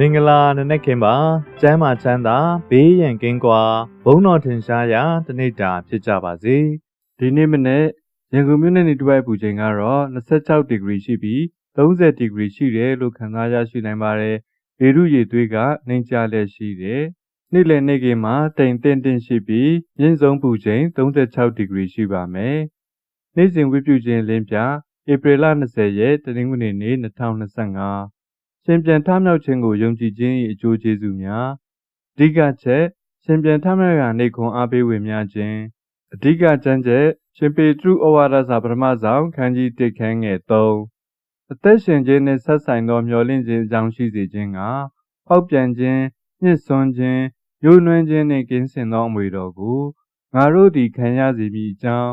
မင်္ဂလာနနက်ခင်းပါကျမ်းမာချမ်းသာဘေးရန်ကင်းကွာဘုန်းတော်ထင်ရှားရာတနေ့တာဖြစ်ကြပါစေဒီနေ့မနေ့ရန်ကုန်မြို့နယ်နေတဝိုက်ပူချိန်ကတော့26ဒီဂရီရှိပြီး30ဒီဂရီရှိတယ်လို့ခန့်မှန်းရရှိနိုင်ပါတယ်။ရေရုရေသွေးကနှိမ်ကျလျက်ရှိတယ်။နေ့လယ်နေ့ကင်းမှာတိမ်တင်တင်ရှိပြီးမြင့်ဆုံးပူချိန်36ဒီဂရီရှိပါမယ်။နေ့စဉ်ဝိပုချင်းလင်းပြဧပြီလ20ရက်တနင်္ဂနွေနေ့2025 ရှင်ပြန်ထမြောက်ခြင်းကိုယုံကြည်ခြင်း၏အကျိုးကျေးဇူးများအဓိကချက်ရှင်ပြန်ထမြောက်ရာနေခွန်အားပေးဝေမျှခြင်းအဓိကကျမ်းချက်ရှင်ပေတရုဩဝါဒစာပထမဆောင်ခန်းကြီး1ခန်းငယ်3အသက်ရှင်ခြင်းနှင့်ဆက်ဆိုင်သောမျှော်လင့်ခြင်းအကြောင်းရှိစေခြင်းကပေါက်ပြန်ခြင်းညှစ်ဆွမ်းခြင်းယိုနွမ်းခြင်းနှင့်ကင်းစင်သောအမွေတော်ကိုငါတို့သည်ခံရစေမည်အကြောင်း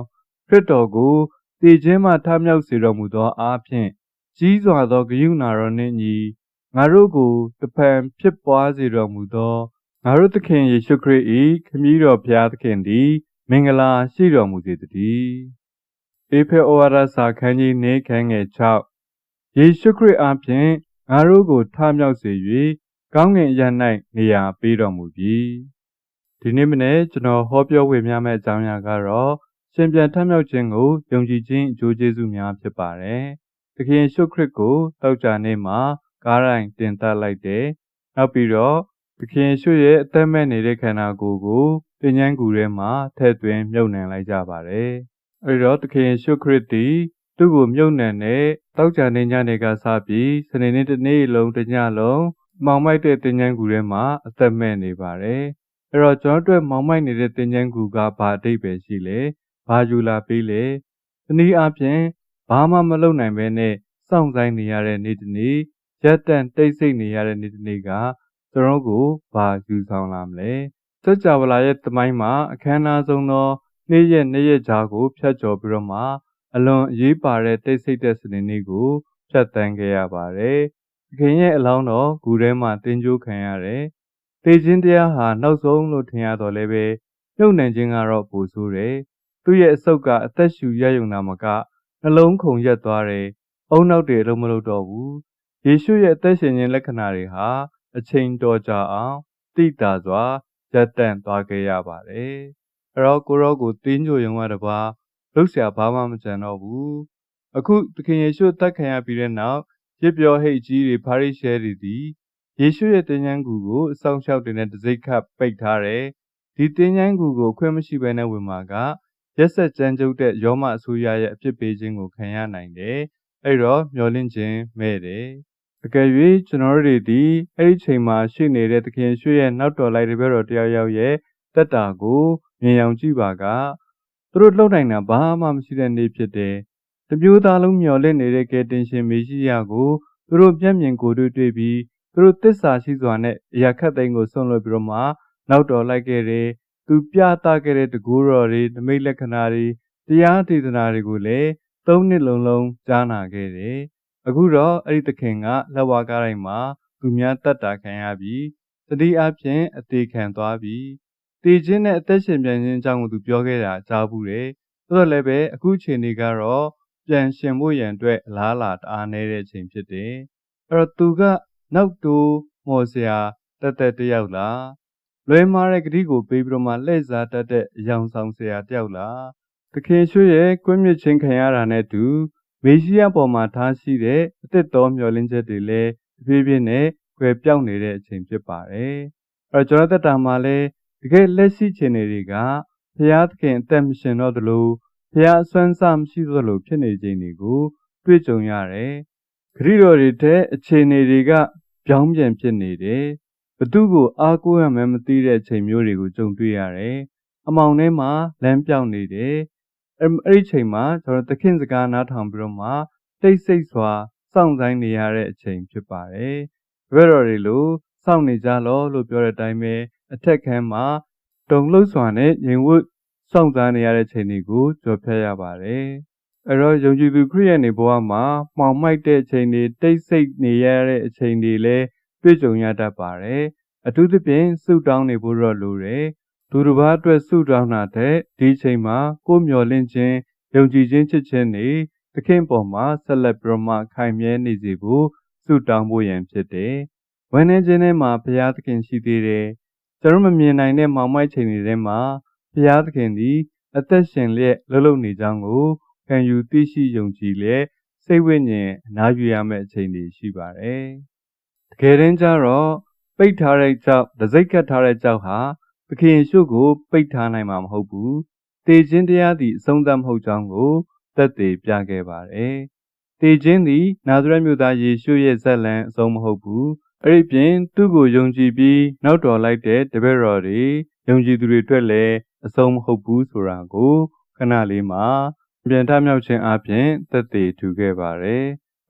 ခရစ်တော်ကိုတည်ခြင်းမှထမြောက်စေတော်မူသောအားဖြင့် ကြီးစွာသောဂရုဏာတော်နှင့်ညီငါတို့ကိုတဖန်ဖြစ်ပွားစေတော်မူသောငါတို့သခင်ယေရှုခရစ်၏ခမည်းတော်ဘုရားသခင်သည် မင်္ဂလာရှိတော်မူစေတည်းအေဖေဩဝါဒစာခန်းကြီးနေခန်းငယ်6ယေရှုခရစ်အားဖြင့်ငါတို့ကိုထမြောက်စေ၍ကောင်းကင်အရ၌နေရာပေးတော်မူပြီဒီနေ့မနေ့ကျွန်တော်ဟောပြောဝေမျှမယ့်အကြောင်းအရာကတော့ရှင်ပြန်ထမြောက်ခြင်းကိုယုံကြည်ခြင်းအကျိုးကျေးဇူးများဖြစ်ပါတယ် သခင်ယေရှုခရစ်ကိုတောက်ကြနေ့မှာကားရိုင်တင်သက်လိုက်တယ်နောက်ပြီးတော့သခင်ယေရှုရဲ့အသက်မဲ့နေတဲ့ခန္ဓာကိုယ်ကိုတင်ញန်းကူထဲမှာထည့်သွင်းမြုပ်နှံလိုက်ကြပါတယ်။အဲဒီတော့သခင်ယေရှုခရစ်သည်သူ့ကိုမြုပ်နှံတဲ့တောက်ကြနေညနေကစပြီးစနေနေ့တစ်နေ့လုံးတစ်ညလုံးမောင်မိုက်တဲ့တင်ញန်းကူထဲမှာအသက်မဲ့နေပါတယ်။အဲတော့ကျွန်တော်တို့မောင်မိုက်နေတဲ့တင်ញန်းကူကဘာအတိတ်ပဲရှိလဲ။ဘာယူလာပေးလဲ။တနည်းအားဖြင့် ဘာမှမလုပ်နိုင်ဘဲနဲ့စောင့်ဆိုင်နေရတဲ့နေ့တစ်နေ့ရက်တန့်တိတ်ဆိတ်နေရတဲ့နေ့တစ်နေ့ကကျွန်တော်ကိုဘာယူဆောင်လာမလဲ။စัจ java လာရဲ့တမိုင်းမှာအခမ်းအနားဆုံးသောနေ့ရက်နေ့ရက်ကြားကိုဖြတ်ကျော်ပြီးတော့မှအလွန်အရေးပါတဲ့တိတ်ဆိတ်တဲ့စနေနေ့ကိုဖြတ်တန်းခဲ့ရပါတယ်။သခင်ရဲ့အလောင်းတော်ဂူထဲမှာတင်ကြိုးခံရတယ်။တေခြင်းတရားဟာနောက်ဆုံးလို့ထင်ရတော့လည်းပဲမြုပ်နှံခြင်းကတော့ပိုဆိုးတယ်။သူ့ရဲ့အဆုတ်ကအသက်ရှူရယုံနာမက နှလုံးခုန်ရက်သွားတယ်။အုံနောက်တွေလုံးမလို့တော့ဘူး။ယေရှုရဲ့အသက်ရှင်ခြင်းလက္ခဏာတွေဟာအချိန်တော်ကြာအောင်တိတာစွာရပ်တန့်သွားခဲ့ရပါတယ်။အဲ့တော့ကိုရောကိုတင်းညိုရုံကတပါလှုပ်ရှားဘာမှမကြံတော့ဘူး။အခုသခင်ယေရှုတက်ခံရပြီးတဲ့နောက်ရစ်ပြောဟိတ်ကြီးတွေဖာရိရှဲတွေသည်ယေရှုရဲ့တင်ញန်းကူကိုအဆောင်လျှောက်တင်တဲ့တစိ့ခတ်ပိတ်ထားတယ်။ဒီတင်ញန်းကူကိုအခွင့်မရှိဘဲနဲ့ဝင်မှာက ရက်ဆက်ကြမ်းကြုတ်တဲ့ယောမအစိုးရရဲ့အဖြစ်ပေးခြင်းကိုခံရနိုင်တယ်။အဲ့တော့မျောလင့်ခြင်းမဲ့တယ်။အကယ်၍ကျွန်တော်တို့ဒီအဲ့ဒီချိန်မှာရှိနေတဲ့သခင်ရွှေရဲ့နောက်တော်လိုက်တပည့်တော်တယောက်ယောက်ရဲ့တက်တာကိုမြင်အောင်ကြည့်ပါကသူတို့လှုပ်နိုင်တာဘာမှမရှိတဲ့နေ့ဖြစ်တယ်။တမျိုးသားလုံးမျော်လင့်နေတဲ့ကယ်တင်ရှင်မေရှိယကိုသူတို့မျက်မြင်ကိုတွေ့တွေ့ပြီးသူတို့တစ္ဆာရှိစွာနဲ့အရာခတ်သိမ်းကိုဆွန့်လွတ်ပြီးတော့မှနောက်တော်လိုက်ခဲ့တယ်။ သူပြသခဲ့တဲ့တကူတော်တွေနမိတ်လက္ခဏာတွေတရားဒေသနာတွေကိုလည်းသုံးနှစ်လုံးလုံးကြားနာခဲ့တယ်။အခုတော့အဲ့ဒီသခင်ကလက်ဝါးကားတိုင်းမှာသူများတတ်တာခံရပြီးတတိအဖြစ်အသေးခံသွားပြီးတည်ခြင်းနဲ့အသက်ရှင်ပြန်ခြင်းအကြောင်းကိုသူပြောခဲ့တာကြားဘူးတယ်။ဆိုတော့လည်းပဲအခုချိန်นี้ကတော့ပြန်ရှင်ဖို့ရန်အတွက်အလားလာတအားနေတဲ့ချိန်ဖြစ်တယ်။အဲ့တော့သူကနောက်တူမော်စရာတက်တက်တယောက်လား လွဲမားတဲ့ဂတိကိုပေးပြီးတော့မှလှည့်စားတတ်တဲ့အယောင်ဆောင်စရာတယောက်လားသခင်ရွှေရဲ့ကွင်းမြင့်ချင်းခံရတာနဲ့တူမေရှိယပေါ်မှာထားရှိတဲ့အသက်တော်မျှော်လင့်ချက်တွေလည်းတဖြည်းဖြည်းနဲ့ကွယ်ပြောင်းနေတဲ့အချိန်ဖြစ်ပါတယ်။အဲတော့ကျွန်တော်သက်တာမှာလည်းတကယ်လက်ရှိချိန်တွေကဘုရားသခင်အသက်မရှင်တော့သလိုဘုရားအစွမ်းစားမရှိသလိုဖြစ်နေခြင်းတွေကိုတွေ့ကြုံရတယ်။ခရစ်တော်တွေတဲ့အခြေအနေတွေကပြောင်းပြန်ဖြစ်နေတယ်။ ဘသူကိုအားကိုးရမှန်းမသိတဲ့အချိန်မျိုးတွေကိုကြုံတွေ့ရတယ်။အမောင်ထဲမှာလမ်းပြောင်းနေတယ်အဲ့ဒီချိန်မှာကျွန်တော်သခင်စကားနားထောင်ပြီးတော့မှတိတ်ဆိတ်စွာစောင့်ဆိုင်နေရတဲ့အချိန်ဖြစ်ပါတယ်။ဘယ်တော်တွေလို့စောင့်နေကြလောလို့ပြောတဲ့အတိုင်းပဲအထက်ခန်းမှာတုံလှုပ်စွာနဲ့ရင်ဝတ်စောင့်စားနေရတဲ့ချိန်တွေကိုကြော်ဖြတ်ရပါတယ်။အဲ့တော့ယုံကြည်သူခရိယန်တွေဘဝမှာမှောင်မိုက်တဲ့အချိန်တွေတိတ်ဆိတ်နေရတဲ့အချိန်တွေလည်း တွေ့ကြုံရတတ်ပါတယ်။အထူးသဖြင့်ဆုတောင်းနေဖို့တော့လိုတယ်သူတစ်ပါးအတွက်ဆုတောင်းတာတဲ့ဒီချိန်မှာကိုမျော်လင့်ခြင်းယုံကြည်ခြင်းချစ်ခြင်းနေသခင်ပေါ်မှာဆက်လက်ပြီးမှခိုင်မြဲနေစေဖို့ဆုတောင်းဖို့ရန်ဖြစ်တယ်။မဝန်းနေခြင်းထဲမှာဘုရားသခင်ရှိသေးတယ်ကျွန်တော်မမြင်နိုင်တဲ့မောင်မိုက်ချိန်တွေထဲမှာဘုရားသခင်သည်အသက်ရှင်လျက်လှုပ်လှုပ်နေကြောင်းကိုခံယူသိရှိယုံကြည်လျက်စိတ်ဝိညာဉ်အနားယူရမယ့်အချိန်တွေရှိပါတယ်တ ကယ်တမ်းကျတော့ပိတ်ထားတဲ့ကြောက်ဒစိတ်ကတ်ထားတဲ့ကြောက်ဟာသခင်ယေရှုကို ပိတ်ထားနိုင်မှာမဟုတ်ဘူးတေခြင်းတရားသည်အဆုံးသတ်မဟုတ်ကြောင်းကိုသက်သေပြခဲ့ပါတယ်တေခြင်းသည်နာဇရက်မြို့သားယေရှုရဲ့ဇက်လံအဆုံးမဟုတ်ဘူးအဲ့ဒီပြင်သူ့ကိုယုံကြည်ပြီးနောက်တော်လိုက်တဲ့တပည့်တော်တွေယုံကြည်သူတွေအတွက်လည်းအဆုံးမဟုတ်ဘူးဆိုတာကိုခဏလေးမှာပြန်ထမြောက်ခြင်းအပြင်သက်သေထူခဲ့ပါတယ်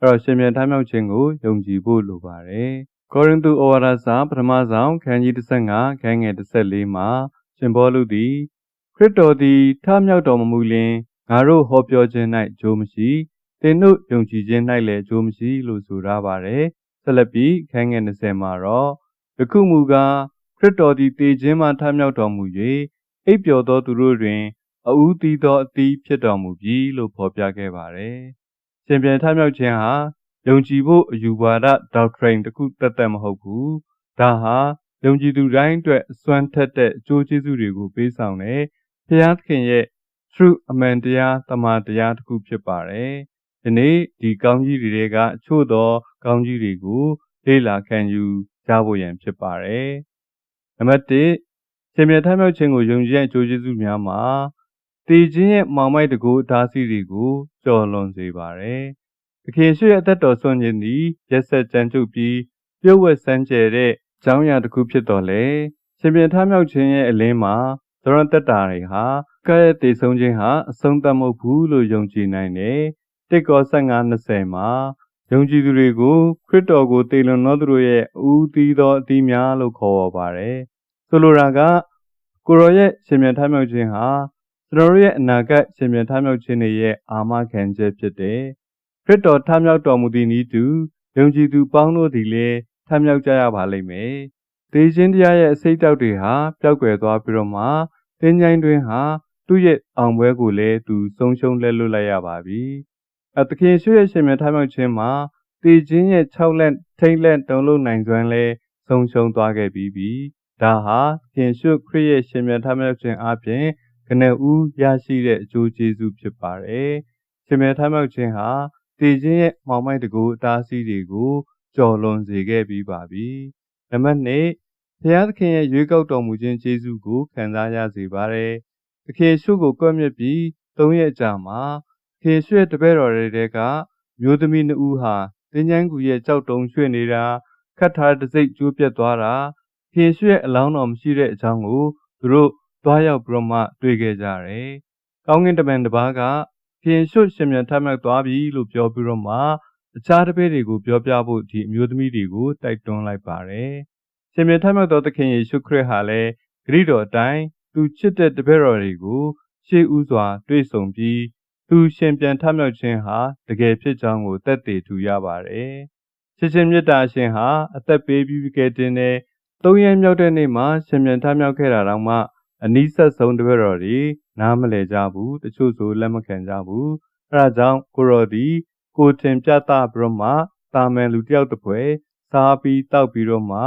အဲ့တော့ရှင်ပြန်ထမြောက်ခြင်းကိုယုံကြည်ဖို့လိုပါတယ်ကောရိန္သုဩဝါဒစာပထမဆောင်ခန်းကြီး15ခန်းငယ်14မှာရှင်ဘောလူသည်ခရစ်တော်သည်ထမြောက်တော်မမူလျင်ငါတို့ဟောပြောခြင်း၌ဂျိုးမရှိသင်တို့ယုံကြည်ခြင်း၌လည်းဂျိုးမရှိလို့ဆိုရပါတယ်ဆက်လက်ပြီးခန်းငယ်20မှာတော့ယခုမူကားခရစ်တော်သည်တည်ခြင်းမှထမြောက်တော်မူ၍အိပ်ပျော်သောသူတို့တွင်အူးသီးသောအသီးဖြစ်တော်မူပြီလို့ဖော်ပြခဲ့ပါတယ်။ ရှင်ပြန်ထမြောက်ခြင်းဟာယုံကြည်ဖို့အယူဝါဒ doctrine တစ်ခုတက်တက်မဟုတ်ဘူး။ဒါဟာယုံကြည်သူတိုင်းအတွက်အစွမ်းထက်တဲ့အကျိုးကျေးဇူးတွေကိုပေးဆောင်တဲ့ဘုရားသခင်ရဲ့ true အမှန်တရားတမန်တရားတစ်ခုဖြစ်ပါတယ်။ဒီနေ့ဒီကောင်းကြီးတွေကချို့သော ကောင်းကြီးတွေကို လေ့လာခံယူကြဖို့ရန်ဖြစ်ပါတယ်။နံပါတ်1ရှင်မြတ်ထမြောက်ခြင်းကိုယုံကြည်တဲ့အကျိုးကျေးဇူးများမှာ တည်ခြင်းရဲ့မောင်မိုက်တကူအသားစီးတွေကိုကျော်လွန်စေပါတယ်။သခင်ရှိရဲ့အသက်တော်ဆွမ်းခြင်းသည်ရက်ဆက်ကြမ်းကြုတ်ပြီးပြုတ်ဝဲစမ်းကြဲတဲ့အကြောင်းအရာတစ်ခုဖြစ်တော်လေရှင်ပြန်ထမြောက်ခြင်းရဲ့အလင်းမှာသရဏတက်တာတွေဟာကဲ့ရဲ့တည်ဆုံးခြင်းဟာအဆုံးသတ်မဟုတ်ဘူးလို့ယုံကြည်နိုင်တယ်။တစ်ကော15-20မှာယုံကြည်သူတွေကိုခရစ်တော်ကိုတည်လွန်သောသူတို့ရဲ့အူသီးသောအသီးများလို့ခေါ်ပါပါတယ်။ဆိုလိုတာကကိုရောရဲ့ရှင်ပြန်ထမြောက်ခြင်းဟာ ကျွန်တော်ရဲ့အနာဂတ်ရှင်ပြန်ထမြောက်ခြင်းတွေရဲ့အာမခံချက်ဖြစ်တယ်။ခရစ်တော်ထမြောက်တော်မူသည့်ဤသူယုံကြည်သူပေါင်းတို့သည်လည်းထမြောက်ကြရပါလိမ့်မယ်။ဒေရှင်တရားရဲ့အစိတ်တောက်တွေဟာပျောက်ကွယ်သွားပြီးတော့မှတင်းကြိုင်းတွင်ဟာသူ့ရဲ့အောင်ပွဲကိုလည်းသူဆုံးရှုံးလက်လွတ်လိုက်ရပါပြီ။အသခင်ရွှေရဲ့ရှင်မြတ်ထမြောက်ခြင်းမှာတည်ခြင်းရဲ့6လက်ထိတ်လက်တုံလို့နိုင်စွမ်းလဲဆုံးရှုံးသွားခဲ့ပြီးပြီ။ဒါဟာခင်ရွှေခရစ်ရဲ့ရှင်မြတ်ထမြောက်ခြင်းအပြင် ကနဦးရရှိတဲ့အကျိုးကျေးဇူးဖြစ်ပါတယ်။ရှင်မြတ်ထမြောက်ခြင်းဟာတည်ခြင်းရဲ့မောင်မိုက်တကူအသားစီးတွေကိုကျော်လွန်စေခဲ့ပြီးပါပြီ။နံပါတ်2ဘုရားသခင်ရဲ့ရွေးကောက်တော်မူခြင်းကျေးဇူးကိုခံစားရစေပါတယ်။သခင်ရှုကိုကွက်မြက်ပြီးသုံးရက်ကြာမှာသခင်ရှုရဲ့တပည့်တော်တွေကမျိုးသမီးနှစ်ဦးဟာတင်းချမ်းကူရဲ့ကြောက်တုံရွှေ့နေတာခတ်ထားတဲ့စိတ်ကျိုးပြတ်သွားတာသခင်ရှုရဲ့အလောင်းတော်မရှိတဲ့အကြောင်းကိုသူတို့ သွားရောက်ပြီးတော့မှတွေ့ခဲ့ကြတယ်။ကောင်းကင်တမန်တစ်ပါးကခင်ရှုရှင်မြန်ထမြောက်သွားပြီလို့ပြောပြီးတော့မှအခြားတပည့်တွေကိုပြောပြဖို့ဒီအမျိုးသမီးတွေကိုတိုက်တွန်းလိုက်ပါတယ်။ရှင်မြန်ထမြောက်သောသခင်ယေရှုခရစ်ဟာလည်းဂရိတော်အတိုင်းသူချစ်တဲ့တပည့်တော်တွေကိုရှေးဥစွာတွေ့ဆုံပြီးသူရှင်ပြန်ထမြောက်ခြင်းဟာတကယ်ဖြစ်ကြောင်းကိုသက်သေထူရပါတယ်။ချစ်ချင်းမေတ္တာရှင်ဟာအသက်ပေးပြီးကဲတင်တဲ့သုံးရက်မြောက်တဲ့နေ့မှာရှင်ပြန်ထမြောက်ခဲ့တာတော့မှ အနီးဆက်ဆုံးတပည့်တော်တွေနားမလည်ကြဘူးတချို့ဆိုလက်မခံကြဘူးအဲဒါကြောင့်ကိုရော်ဒီကိုတင်ပြသပြီးတော့မှတာမန်လူတယောက်တစ်ပွဲစားပြီးတောက်ပြီးတော့မှ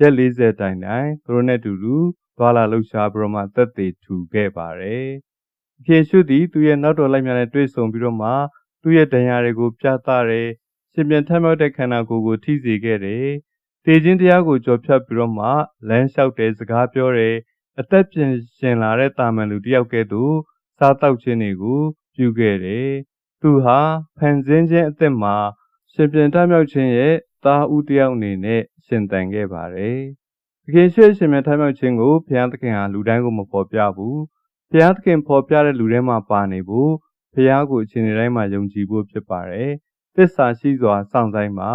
ရက်40တိုင်တိုင်သူတို့နဲ့တူတူသွားလာလှုပ်ရှားပြီးတော့မှသက်သေထူခဲ့ပါတယ်။ခေရှုသည်သူရဲ့နောက်တော်လိုက်များနဲ့တွေ့ဆုံပြီးတော့မှသူ့ရဲ့ဒဏ်ရာတွေကိုပြသတယ်ရှင်ပြန်ထမ်းမြောက်တဲ့ခန္ဓာကိုယ်ကိုထိစေခဲ့တယ်။တေခြင်းတရားကိုကြော်ဖြတ်ပြီးတော့မှလမ်းလျှောက်တယ်စကားပြောတယ် အသက်ပြင်ရှင်လာတဲ့တာမန်လူတယောက်ကဲ့သို့စားတောက်ခြင်းတွေကိုပြုခဲ့တယ်။သူဟာဖန်ဆင်းခြင်းအသက်မှာရှင်ပြန်တမြောက်ခြင်းရဲ့သားဦးတယောက်အနေနဲ့ရှင်သန်ခဲ့ပါတယ်။သခင်ရွှေရှင်ပြန်တမြောက်ခြင်းကိုဘုရားသခင်ဟာလူတိုင်းကိုမဖော်ပြဘူး။ဘုရားသခင်ဖော်ပြတဲ့လူထဲမှာပါနေဖို့ဘုရားကိုအချိန်တိုင်းမှာယုံကြည်ဖို့ဖြစ်ပါတယ်။သစ္စာရှိစွာစောင့်ဆိုင်မှာ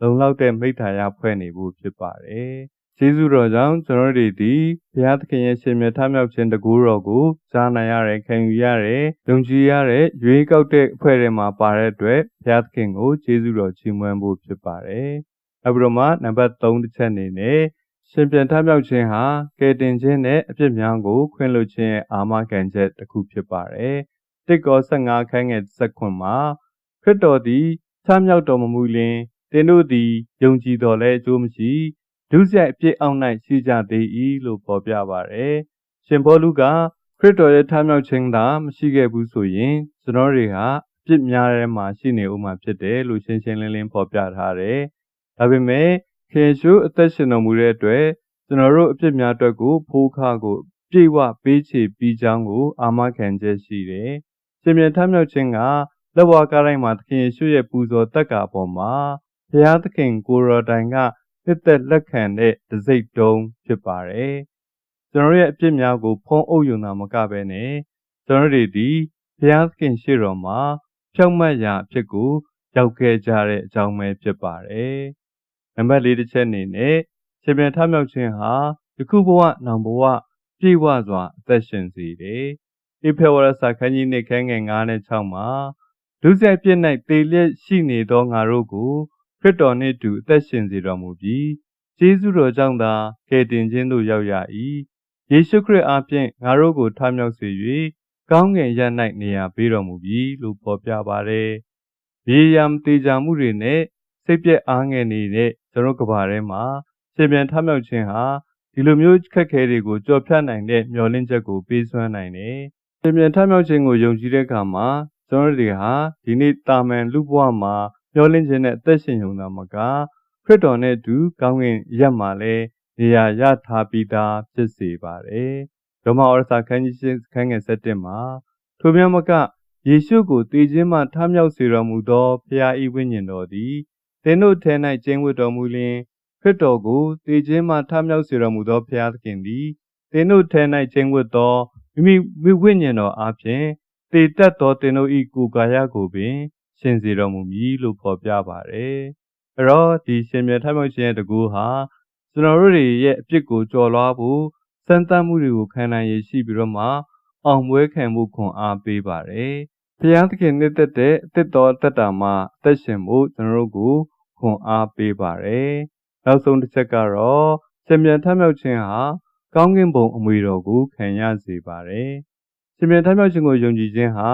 လုံလောက်တဲ့မိသားရဖွဲ့နေဖို့ဖြစ်ပါတယ်။ ကျေးဇူးတော်ကြောင့်ကျွန်တော်တို့ဒီဘုရားသခင်ရဲ့ရှင်မြတ်ထမြောက်ခြင်းတကူတော်ကိုကြားနိုင်ရတယ်ခံယူရတယ်ယုံကြည်ရတဲ့ရွေးကောက်တဲ့အဖွဲ့တွေမှာပါတဲ့အတွက်ဘုရားသခင်ကိုကျေးဇူးတော်ချီးမွမ်းဖို့ဖြစ်ပါတယ်။နောက်ပြီးတော့မှနံပါတ်3တစ်ချက်အနေနဲ့ရှင်ပြန်ထမြောက်ခြင်းဟာကယ်တင်ခြင်းနဲ့အပြစ်များကိုခွင့်လွှတ်ခြင်းအာမခံချက်တစ်ခုဖြစ်ပါတယ်။တစ်ကော15ခန်းငယ်19မှာခရစ်တော်သည်ထမြောက်တော်မမူလျင်သင်တို့သည်ယုံကြည်တော်လဲအကျိုးမရှိ ဒုစရိုက်အပြစ်အောက်၌ရှိကြသေး၏လို့ဖော်ပြပါတယ်။ရှင်ဘောလူကခရစ်တော်ရဲ့ထမြောက်ခြင်းသာမရှိခဲ့ဘူးဆိုရင်ကျွန်တော်တွေဟာအပြစ်များထဲမှာရှိနေဦးမှာဖြစ်တယ်လို့ရှင်းရှင်းလင်းလင်းဖော်ပြထားတယ်။ဒါပေမဲ့ခေရှုအသက်ရှင်တော်မူတဲ့အတွက်ကျွန်တော်တို့အပြစ်များအတွက်ကိုဖိုးခါကိုပြေဝပေးချေပြီးကြောင်းကိုအာမခံချက်ရှိတယ်။ရှင်ပြန်ထမြောက်ခြင်းကလက်ဝါးကားတိုင်းမှာသခင်ယေရှုရဲ့ပူဇော်တက်ကာပေါ်မှာဘုရားသခင်ကိုရော်တိုင်က နှစ်သက်လက်ခံတဲ့တစိတ်တုံးဖြစ်ပါတယ်။ကျွန်တော်ရဲ့အပြစ်များကို ဖုံးအုပ်ယူတာမကဘဲနဲ့ကျွန်တော်တို့ဒီဘုရားသခင်ရှေ့တော်မှာဖြောက်မှတ်ရာအဖြစ်ကိုရောက်ခဲ့ကြတဲ့အကြောင်းပဲဖြစ်ပါတယ်။နံပါတ်၄တစ်ချက်အနေနဲ့ရှင်ပြန်ထမြောက်ခြင်းဟာယခုဘဝနောင်ဘဝပြေဝစွာအသက်ရှင်စေတယ်။ဧဖေဝရစာခန်းကြီးနှစ်ခန်းငယ်9နဲ့6မှာလူဆက်ပြစ်၌တေလျက်ရှိနေသောငါတို့ကို ခရစ်တော်နှင့်တူအသက်ရှင်စေတော်မူပြီးကျေးဇူးတော်ကြောင့်သာကယ်တင်ခြင်းသို့ရောက်ရ၏ယေရှုခရစ်အားဖြင့်ငါတို့ကိုထမြောက်စေ၍ကောင်းငင်ရ၌နေရာပေးတော်မူပြီလို့ဖော်ပြပါတယ်။မြေယံတေချာမှုတွေနဲ့စိတ်ပြက်အားငယ်နေတဲ့ကျွန်တော်ကဘာထဲမှာရှင်ပြန်ထမြောက်ခြင်းဟာဒီလိုမျိုးခက်ခဲတွေကိုကြော်ဖြတ်နိုင်တဲ့မျှော်လင့်ချက်ကိုပေးစွမ်းနိုင်တယ်။ရှင်ပြန်ထမြောက်ခြင်းကိုယုံကြည်တဲ့အခါမှာကျွန်တော်တွေဟာဒီနေ့တာမန်လူဘဝမှာ မျောလင့်ခြင်းနဲ့အသက်ရှင်ုံသာမကခရစ်တော်နဲ့အတူကောင်းကင်ရက်မှာလည်းနေရာရထားပြီးသားဖြစ်စေပါတယ်။ရောမဩရစာခန်းကြီးခန်းငယ်7မှာထိုမြတ်မကယေရှုကိုတည်ခြင်းမှထမြောက်စေတော်မူသောဖျားဤဝိညာဉ်တော်သည်သင်တို့ထဲ၌ကျင်းဝတ်တော်မူလျင်ခရစ်တော်ကိုတည်ခြင်းမှထမြောက်စေတော်မူသောဖျားသခင်သည်သင်တို့ထဲ၌ကျင်းဝတ်သောမိမိဝိညာဉ်တော်အားဖြင့်တည်တတ်သောသင်တို့၏ကိုယ်ကာယကိုပင် ရှင်စေတော်မူမည်လို့ဖော်ပြပါတယ်။အဲ့တော့ဒီရှင်မြတ်ထမြောက်ခြင်းရဲ့တကူဟာကျွန်တော်တို့ရဲ့အပြစ်ကိုကြော်လွှားဖို့စမ်းသပ်မှုတွေကိုခံနိုင်ရရှိပြီးတော့မှအောင်ပွဲခံမှုခွန်အားပေးပါတယ်။ဘုရားသခင်နှစ်သက်တဲ့အသက်တော်တက်တာမှာအသက်ရှင်ဖို့ကျွန်တော်တို့ကိုခွန်အားပေးပါတယ်။နောက်ဆုံးတစ်ချက်ကတော့ရှင်မြတ်ထမြောက်ခြင်းဟာကောင်းကင်ဘုံအမွေတော်ကိုခံရစေပါတယ်။ရှင်မြတ်ထမြောက်ခြင်းကိုယုံကြည်ခြင်းဟာ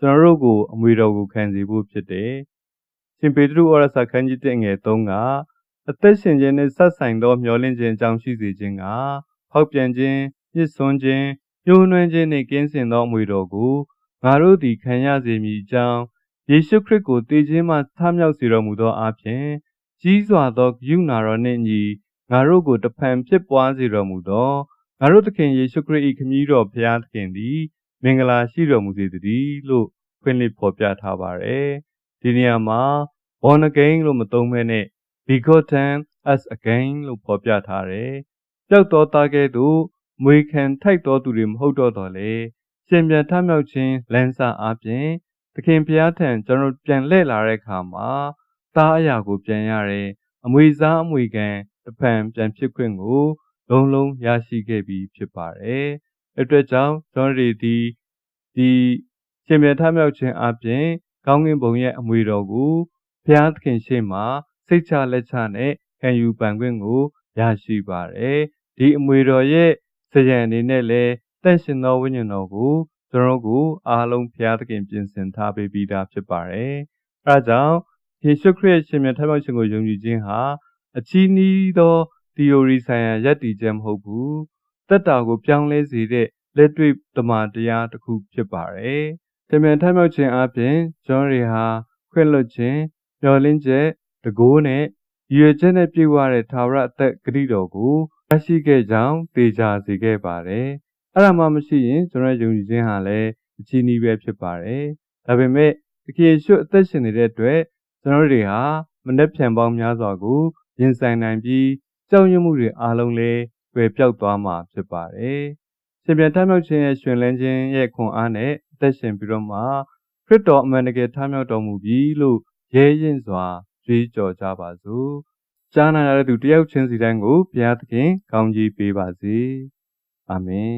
ကျွန်တော်တို့ကိုအမွေတော်ကိုခံစေဖို့ဖြစ်တယ်။ရှင်ပေတရုဩရစာခန်းကြီး1ငယ်3ကအသက်ရှင်ခြင်းနဲ့ဆက်ဆိုင်သောမျှော်လင့်ခြင်းအကြောင်းရှိစေခြင်းကဖောက်ပြန်ခြင်း၊ညှစ်ဆွန်းခြင်း၊ညှိုးနွမ်းခြင်းနှင့်ကင်းစင်သောအမွေတော်ကိုငါတို့သည်ခံရစေမည်အကြောင်းယေရှုခရစ်ကိုတည်ခြင်းမှထမြောက်စေတော်မူသောအဖြစ်ကြီးစွာသောယူနာတော်နှင့်ညီငါတို့ကိုတဖန်ဖြစ်ပွားစေတော်မူသောငါတို့သခင်ယေရှုခရစ်၏ခမည်းတော်ဖျားသခင်သည် မင်္ဂလာရှိတော်မူစေတည်းလို့ဖွင့်လှစ်ဖော်ပြထားပါတယ်။ဒီနေရာမှာ born again လို့မသုံးဘဲနဲ့ begotten as again လို့ဖော်ပြထားတယ်။ကြောက်တော်သားကဲ့သို့မွေခံထိုက်တော်သူတွေမဟုတ်တော့တော့လေရှင်ပြန်ထမြောက်ခြင်းလမ်းစာအပြင်သခင်ဘုရားထံကျွန်တော်ပြန်လှည့်လာတဲ့အခါမှာသားအရာကိုပြန်ရတယ်အမွေစားအမွေခံတဖန်ပြန်ဖြစ်ခွင့်ကို လုံးလုံးရရှိခဲ့ပြီးဖြစ်ပါတယ်။ အတွက်ကြောင့်ကျွန်တော်တို့ဒီဒီရှင်ပြန်ထမြောက်ခြင်းအပြင်ကောင်းကင်ဘုံရဲ့အမွေတော်ကိုဘုရားသခင်ရှေ့မှာစိတ်ချလက်ချနဲ့ခံယူပန်ခွင့်ကိုရရှိပါတယ်။ဒီအမွေတော်ရဲ့စရံအနေနဲ့လည်းတန့်ရှင်သောဝိညာဉ်တော်ကိုကျွန်တော်ကိုအားလုံးဘုရားသခင်ပြင်ဆင်ထားပေးပြီးသားဖြစ်ပါတယ်။အဲဒါကြောင့်ယေရှုခရစ်ရှင်မြတ်ထမြောက်ခြင်းကိုယုံကြည်ခြင်းဟာအချီးနှီးသော theory ဆိုင်ရာယက်တီချက်မဟုတ်ဘူး။ တက်တာကိုပြောင်းလဲစေတဲ့လက်တွေ့တမန်တရားတစ်ခုဖြစ်ပါတယ်။ရှင်မြတ်ထမြောက်ခြင်းအပြင်ဂျွန်ရီဟာခွင့်လွတ်ခြင်းမျှော်လင့်ချက်တကိုးနဲ့ရည်ရွယ်ချက်နဲ့ပြည့်ဝတဲ့သာဝရအသက်ဂတိတော်ကိုရရှိခဲ့ကြောင်းသိကြစေခဲ့ပါတယ်။အဲ့ဒါမှမရှိရင်ကျွန်တော်ယုံကြည်ခြင်းဟာလည်းအချီးနှီးပဲဖြစ်ပါတယ်။ဒါပေမဲ့တကယ်ရွှတ်အသက်ရှင်နေတဲ့အတွက်ကျွန်တော်တွေဟာမနှက်ဖြန်ပေါင်းများစွာကိုရင်ဆိုင်နိုင်ပြီးကြောက်ရွံ့မှုတွေအားလုံးလည်း ပယ်ပြောက်သွားမှာဖြစ်ပါတယ်။ရှင်ပြန်ထမြောက်ခြင်းရဲ့ရှင်လန်းခြင်းရဲ့ခွန်အားနဲ့အသက်ရှင်ပြီးတော့မှခရစ်တော်အမှန်တကယ်ထမြောက်တော်မူပြီလို့ရဲရင်စွာကြွေးကြော်ကြပါစို့ကြားနာရတဲ့သူတယောက်ချင်းစီတိုင်းကိုဘုရားသခင်ကောင်းကြီးပေးပါစေအာမင်